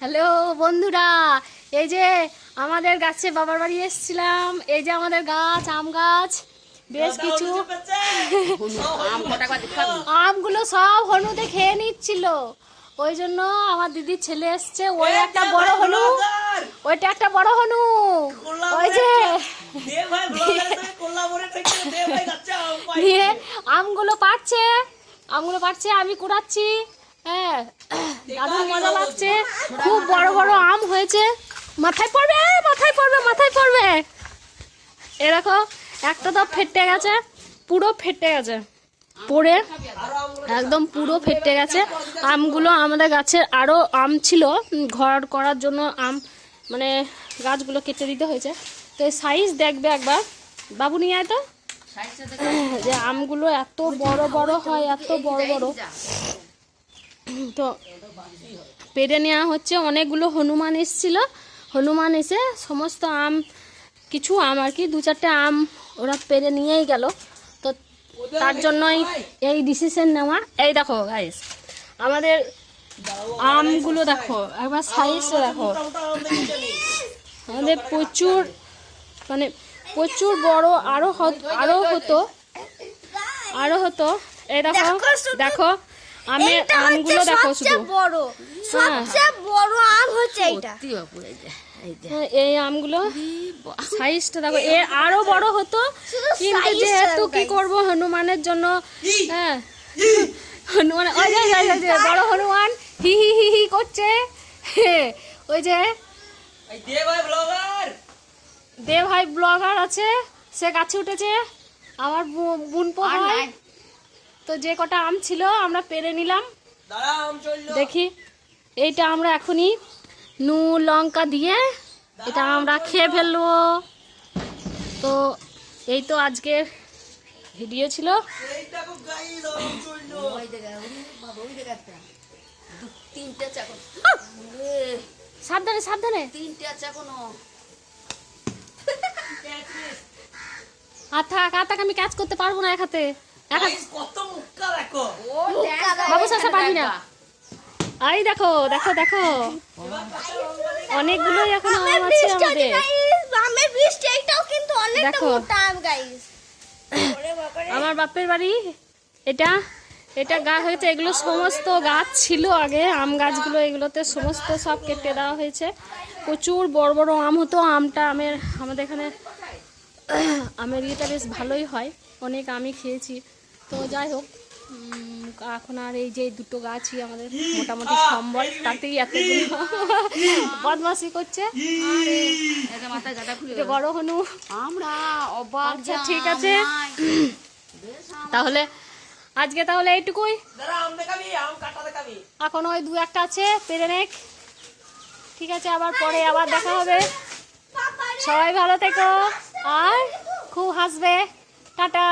Hello বন্ধুরা এই যে আমাদের গাছে বাবার বাড়ি এসেছিলাম এই যে আমাদের গাছ আম গাছ বেশ কিছু। আমগুলো সব হনুতে খেয়ে নিচ্ছিল। ওই জন্য আমার দিদির ছেলে এসছে ওই একটা বড় হনু ওইটা একটা বড় হনু। ওই যে নিয়ে আমগুলো পাচ্ছে আমগুলো পাচ্ছে আমি কুড়াচ্ছি। হ্যাঁ দারুণ মজা লাগছে। খুব বড় বড় আম হয়েছে। মাথায় পড়বে মাথায় পড়বে মাথায় পড়বে। এরকম একটা তো ফেটে গেছে পুরো ফেটে গেছে। পড়ে একদম পুরো ফেটে গেছে। আমগুলো আমাদের গাছের আরও আম ছিল ঘর করার জন্য আম মানে গাছগুলো কেটে দিতে হয়েছে। তো সাইজ দেখবে একবার। বাবু নিয়ে আয় তো। যে আমগুলো এত বড় বড় হয় এত বড় বড়। তো পেরে নেওয়া হচ্ছে অনেকগুলো হনুমান এসেছিল। হনুমান এসে সমস্ত আম কিছু আম আর কি দু চারটে আম ওরা পেরে নিয়েই গেল। তো তার জন্যই এই ডিসিশন নেওয়া। এই দেখো গাইস আমাদের আমগুলো দেখো একবার সাইজটা দেখো। আমাদের প্রচুর মানে প্রচুর বড় আরও হত- আরও হতো আরও হতো। এই দেখো দেখো। আমি আমগুলো দেখো সবচেয়ে শুধু। বড় সবচেয়ে বড় আম হচ্ছে এটা হ্যাঁ, এই আমগুলো সাইজটা দেখো এর আরও বড় হতো। কিন্তু যেহেতু কি করব হনুমানের জন্য হ্যাঁ। হনুমান ওই যে বড় হনুমান হি হি হি হি করছে। হ্যাঁ, ওই যে দে ভাই ব্লগার আছে সে গাছে উঠেছে। আমার বু- বুনপো হয় তো যে কটা আম ছিল আমরা পেরে নিলাম। দেখি এইটা আমরা এখনই নুন লঙ্কা দিয়ে এটা আমরা খেয়ে ফেলব। তো এই তো আজকের ভিডিও ছিল। সাবধানে সাবধানে। আর থাক আর থাক আমি কাজ করতে পারব না এক হাতে। দেখো। বাবু না। দেখো দেখো। দেখো অনেকগুলোই এখন আম আছে আমাদের। আমের বৃষ্টি এইটাও কিন্তু অনেকটা মোটা আম গাইস আমার বাপের বাড়ি এটা এটা গাছ হয়েছে এগুলো সমস্ত গাছ ছিল আগে। আম গাছগুলো এগুলোতে সমস্ত সব কেটে দেওয়া হয়েছে। প্রচুর বড় বড় আম হতো আমটা আমের আমাদের এখানে আমের ইয়েটা বেশ ভালোই হয়। অনেক আমি খেয়েছি। তো যাই হোক এখন আর এই যে দুটো গাছই আমাদের মোটামুটি সম্বল তাতেই এতগুলো বদমাসি করছে। বড় হনু। আমরা অবাক আচ্ছা ঠিক আছে। তাহলে আজকে তাহলে এইটুকুই। দাঁড়া আম দেখাবি আম কাটা দেখাবি এখন ওই দু একটা আছে পেরে নেক। ঠিক আছে আবার পরে আবার দেখা হবে। সবাই ভালো থেকো। আর খুব হাসবে। টাটা।